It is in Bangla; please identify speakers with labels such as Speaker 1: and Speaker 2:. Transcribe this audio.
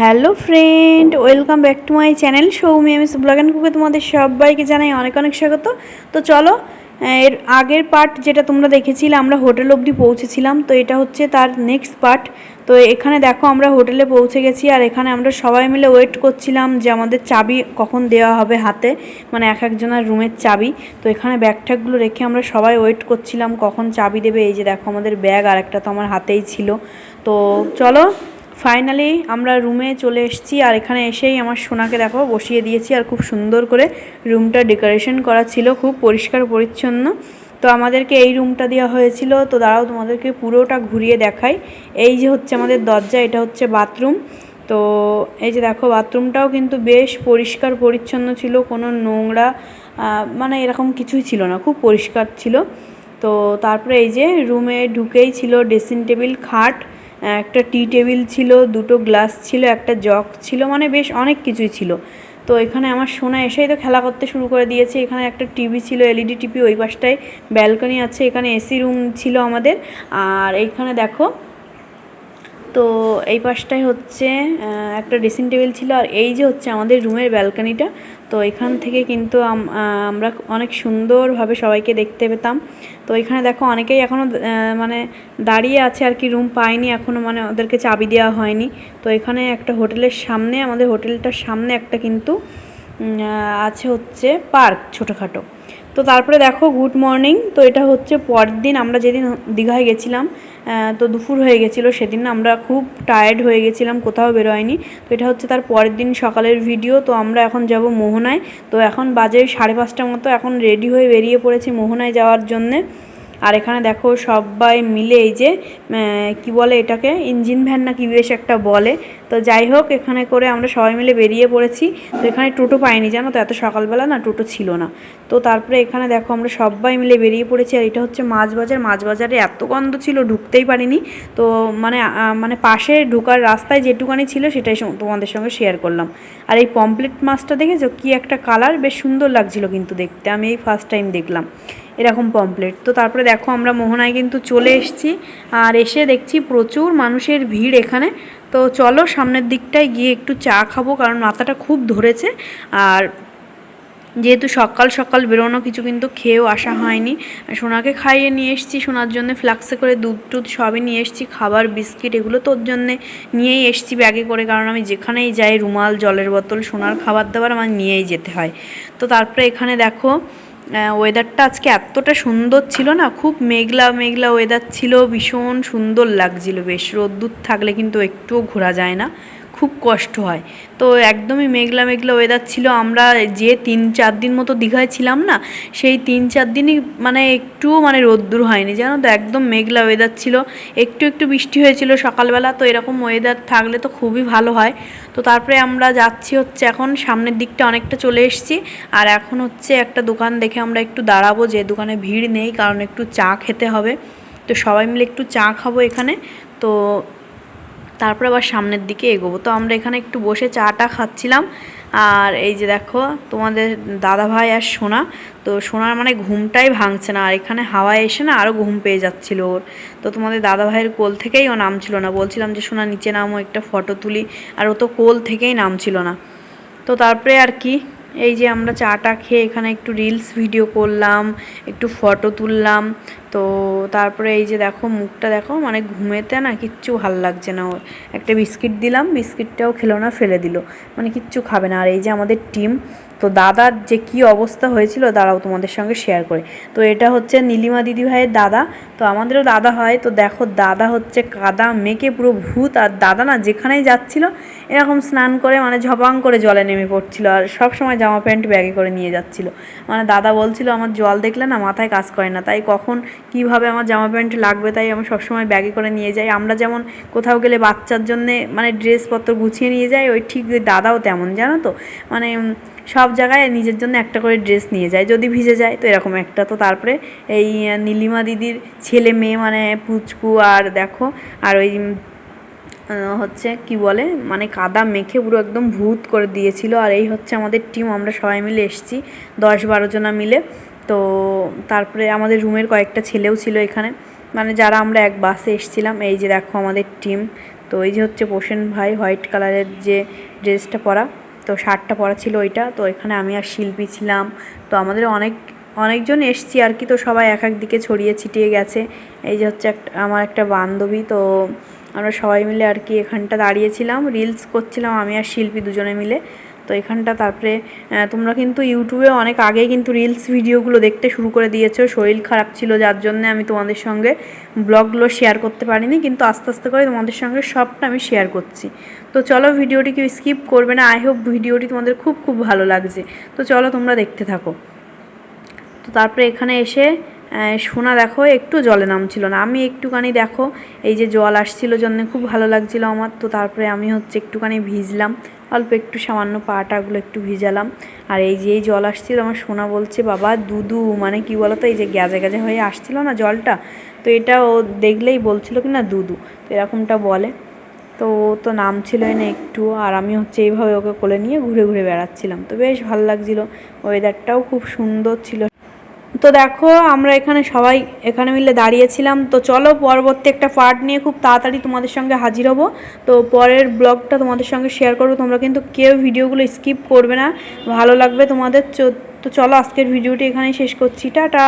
Speaker 1: Hello friend, welcome back to my channel Soumi's vlog and কুকে তোমাদের সবাইকে জানাই অনেক অনেক স্বাগত। তো চলো, এর আগের পার্ট যেটা তোমরা দেখেছিলে, আমরা হোটেল অবধি পৌঁছেছিলাম, তো এটা হচ্ছে তার নেক্সট পার্ট। তো এখানে দেখো আমরা হোটেলে পৌঁছে গেছি, আর এখানে আমরা সবাই মিলে ওয়েট করছিলাম যে আমাদের চাবি কখন দেওয়া হবে হাতে মানে এক একজনের রুমের চাবি। তো এখানে ব্যাগ ট্যাগগুলো রেখে আমরা সবাই ওয়েট করছিলাম কখন চাবি দেবে, এই যে দেখো আমাদের ব্যাগ আর একটা তো আমার হাতেই ছিল। তো চলো ফাইনালি আমরা রুমে চলে এসেছি আর এখানে এসেই আমার সোনাকে দেখো বসিয়ে দিয়েছি আর খুব সুন্দর করে রুমটা ডেকোরেশন করা ছিল, খুব পরিষ্কার পরিচ্ছন্ন। তো আমাদেরকে এই রুমটা দেওয়া হয়েছিল, তো দাঁড়াও তোমাদেরকে পুরোটা ঘুরিয়ে দেখাই। এই যে হচ্ছে আমাদের দরজা, এটা হচ্ছে বাথরুম তো এই যে দেখো বাথরুমটাও কিন্তু বেশ পরিষ্কার পরিচ্ছন্ন ছিল, কোনো নোংরা মানে এরকম কিছুই ছিল না, খুব পরিষ্কার ছিল। তো তারপরে এই যে রুমে ঢুকেই ছিল ড্রেসিং টেবিল খাট। একটা টি টেবিল ছিল, দুটো গ্লাস ছিল, একটা জগ ছিল মানে বেশ অনেক কিছুই ছিল। তো এখানে আমার সোনা এসেই তো খেলা করতে শুরু করে দিয়েছে। এখানে একটা টিভি ছিল এলইডি টিভি ওই পাশটায়। ব্যালকনি আছে, এখানে এসি রুম ছিল আমাদের। আর এইখানে দেখো তো এই পাশটাই হচ্ছে একটা ড্রেসিং টেবিল ছিল আর এই যে হচ্ছে আমাদের রুমের ব্যালকানিটা তো এখান থেকে কিন্তু আমরা অনেক সুন্দরভাবে সবাইকে দেখতে পেতাম। তো এখানে দেখো অনেকেই এখনও মানে দাঁড়িয়ে আছে আর কি রুম পায়নি এখনও মানে ওদেরকে চাবি দেওয়া হয়নি। তো এখানে একটা হোটেলের সামনে, আমাদের হোটেলটার সামনে একটা কিন্তু আছে হচ্ছে পার্ক ছোটোখাটো। তো তারপরে দেখো গুড মর্নিং তো এটা হচ্ছে পরের দিন, আমরা যেদিন দীঘায় গেছিলাম তো দুপুর হয়ে গেছিল সেদিন, আমরা খুব টায়ার্ড হয়ে গেছিলাম, কোথাও বেরোয়নি, তো এটা হচ্ছে তার পরের দিন সকালের ভিডিও তো আমরা এখন যাব মোহনায়, তো এখন বাজে সাড়ে পাঁচটার মতো, এখন রেডি হয়ে বেরিয়ে পড়েছি মোহনায় যাওয়ার জন্যে। আর এখানে দেখো সবাই মিলে এই যে কি বলে এটাকে? ইঞ্জিন ভ্যান না কি বেশ একটা বলে। তো যাই হোক, এখানে করে আমরা সবাই মিলে বেরিয়ে পড়েছি। তো এখানে টোটো পাইনি, জানো তো? এত সকালবেলা না টোটো ছিল না। তো তারপরে এখানে দেখো আমরা সবাই মিলে বেরিয়ে পড়েছি। আর এটা হচ্ছে মাছ বাজার মাছ বাজারে এত গন্ধ ছিল, ঢুকতেই পারিনি। তো মানে মানে পাশে ঢোকার রাস্তায় যেটুকানি ছিল, সেটাই তোমাদের সঙ্গে শেয়ার করলাম। আর এই পমপ্লেট মাছটা দেখেছ? কি একটা কালার বেশ সুন্দর লাগছিল কিন্তু দেখতে। আমি এই ফার্স্ট টাইম দেখলাম। এরকম পমপ্লেট তো তারপরে দেখো আমরা মোহনায় কিন্তু চলে এসেছি আর এসে দেখছি প্রচুর মানুষের ভিড় এখানে। তো চলো সামনের দিকটায় গিয়ে একটু চা খাব কারণ মাথাটা খুব ধরেছে। আর যেহেতু সকাল সকাল বেরোনো কিছু কিন্তু খেয়েও আসা হয়নি। সোনাকে খাইয়ে নিয়ে এসেছি, সোনার জন্য ফ্লাক্সে করে দুধ টুধ সবই নিয়ে এসেছি, খাবার, বিস্কিট এগুলো তোর জন্যে নিয়েই এসেছি ব্যাগে করে কারণ আমি যেখানেই যাই রুমাল, জলের বোতল, সোনার খাবার দাবার আমার নিয়েই যেতে হয়। তো তারপরে এখানে দেখো ওয়েদারটা আজকে এতটা সুন্দর ছিল না, খুব মেঘলা মেঘলা ওয়েদার ছিল, ভীষণ সুন্দর লাগছিল বেশ। রোদ্দুর থাকলে কিন্তু একটুও ঘোরা যায় না। খুব কষ্ট হয়। তো একদমই মেঘলা মেঘলা ওয়েদার ছিল। আমরা যে তিন চার দিন মতো দীঘায় ছিলাম না, সেই তিন চার দিনই মানে একটুও মানে রোদ্দুর হয়নি। জানো তো, একদম মেঘলা ওয়েদার ছিল। একটু একটু বৃষ্টি হয়েছিল সকালবেলা, তো এরকম ওয়েদার থাকলে তো খুবই ভালো হয়। তো তারপরে আমরা যাচ্ছি হচ্ছে এখন সামনের দিকটা অনেকটা চলে এসেছি। আর এখন হচ্ছে একটা দোকান দেখে আমরা একটু দাঁড়াবো, যে দোকানে ভিড় নেই, কারণ একটু চা খেতে হবে। তো সবাই মিলে একটু চা খাব এখানে। তো তারপরে আবার সামনের দিকে এগোবো। তো আমরা এখানে একটু বসে চাটা খাচ্ছিলাম। আর এই যে দেখো, তোমাদের দাদা ভাই আর সোনা। তো সোনার মানে ঘুমটাই ভাঙছে না। আর এখানে হাওয়ায় এসে না আরও ঘুম পেয়ে যাচ্ছিল ওর। তো তোমাদের দাদা ভাইয়ের কোল থেকেই ও নামছিল না। বলছিলাম যে, সোনা, নিচে নামো, একটা ফটো তুলি। আর ও তো কোল থেকেই নামছিল না। তো তারপরে আর কি, এই যে আমরা চাটা খেয়ে এখানে একটু রিলস ভিডিও করলাম, একটু ফটো তুললাম। তো তারপরে এই যে দেখো, মুখটা দেখো মানে ঘুমেতে না কিচ্ছু ভালো লাগছে না। ওর একটা বিস্কিট দিলাম, বিস্কিটটাও খেলো না, ফেলে দিল। মানে কিচ্ছু খাবে না। আর এই যে আমাদের টিম, তো দাদার যে কি অবস্থা হয়েছিল, দাঁড়াও তোমাদের সঙ্গে শেয়ার করে। তো এটা হচ্ছে নীলিমা দিদিভাইয়ের দাদা। তো আমাদেরও দাদা হয়। তো দেখো, দাদা হচ্ছে কাদা, মেকে পুরো ভূত। আর দাদা না যেখানেই যাচ্ছিল, এরকম স্নান করে মানে ঝপাং করে জলে নেমে পড়ছিল। আর সব সময় জামা প্যান্ট ব্যাগে করে নিয়ে যাচ্ছিল। মানে দাদা বলছিল, আমার জল দেখলে না মাথায় কাজ করে না। তাই কখন কীভাবে আমার জামা প্যান্ট লাগবে তাই আমি সবসময় ব্যাগে করে নিয়ে যাই। আমরা যেমন কোথাও গেলে বাচ্চার জন্যে মানে ড্রেসপত্র গুছিয়ে নিয়ে যাই, ওই ঠিক দাদাও তেমন, জানো তো? মানে সব জায়গায় নিজের জন্য একটা করে ড্রেস নিয়ে যায়, যদি ভিজে যায় তো এরকম একটা। তো তারপরে এই নীলিমা দিদির ছেলে মেয়ে মানে পুচকু আর দেখো, আর ওই হচ্ছে কি বলে মানে কাদা মেখে পুরো একদম ভূত করে দিয়েছিল। আর এই হচ্ছে আমাদের টিম আমরা সবাই মিলে এসেছি, দশ বারো জনা মিলে। তো তারপরে আমাদের রুমের কয়েকটা ছেলেও ছিল এখানে। মানে যারা আমরা এক বাসে এসেছিলাম, এই যে দেখো আমাদের টিম তো এই যে হচ্ছে পোষণ ভাই হোয়াইট কালারের যে ড্রেসটা পরা, তো শার্টটা পরা ছিল ওইটা। তো এখানে আমি আর শিল্পী ছিলাম। তো আমাদের অনেক, অনেকজন এসছি আর কি। তো সবাই এক এক দিকে ছড়িয়ে ছিটিয়ে গেছে। এই যে হচ্ছে একটা, আমার একটা বান্ধবী, তো আমরা সবাই মিলে আর কি এখানটা দাঁড়িয়েছিলাম। রিলস করছিলাম আমি আর শিল্পী দুজনে মিলে। তো এখানটা তারপরে তোমরা কিন্তু ইউটিউবে অনেক আগেই কিন্তু রিলস ভিডিওগুলো দেখতে শুরু করে দিয়েছ। শরীর খারাপ ছিল, যার জন্য আমি তোমাদের সঙ্গে ব্লগগুলো শেয়ার করতে পারিনি, কিন্তু আস্তে আস্তে করে তোমাদের সঙ্গে সবটা আমি শেয়ার করছি। তো চলো ভিডিওটি কেউ স্কিপ করবে না আই হোপ ভিডিওটি তোমাদের খুব খুব ভালো লাগছে। তো চলো তোমরা দেখতে থাকো। তো তারপরে এখানে এসে সোনা দেখো, একটু জলে নামছিল না। আমি একটুখানি দেখো, এই যে জল আসছিল, জন্য খুব ভালো লাগছিল আমার। তো তারপরে আমি হচ্ছে একটুখানি ভিজলাম। অল্প একটু সামান্য পাটাগুলো একটু ভিজালাম। আর এই যে এই জল আসছিল, আমার সোনা বলছে, বাবা দুদু মানে কি বলতো, এই যে গ্যাজে গ্যাজে হয়ে আসছিল না জলটা? তো এটা ও দেখলেই বলছিল কি না দুদু তো এরকমটা বলে। তো ও তো নামছিলই না একটু আর আমি হচ্ছে এইভাবে ওকে কোলে নিয়ে ঘুরে ঘুরে বেড়াচ্ছিলাম। তো বেশ ভালো লাগছিল। ওয়েদারটাও খুব সুন্দর ছিল। তো দেখো, আমরা এখানে সবাই এখানে মিলে দাঁড়িয়েছিলাম। তো চলো পরবর্তী একটা পার্ট নিয়ে খুব তাড়াতাড়ি তোমাদের সঙ্গে হাজির হব। তো পরের ব্লগটা তোমাদের সঙ্গে শেয়ার করব। তোমরা কিন্তু কেউ ভিডিওগুলো স্কিপ করবে না। ভালো লাগবে তোমাদের। তো চলো আজকের ভিডিওটি এখানেই শেষ করছি। টাটা!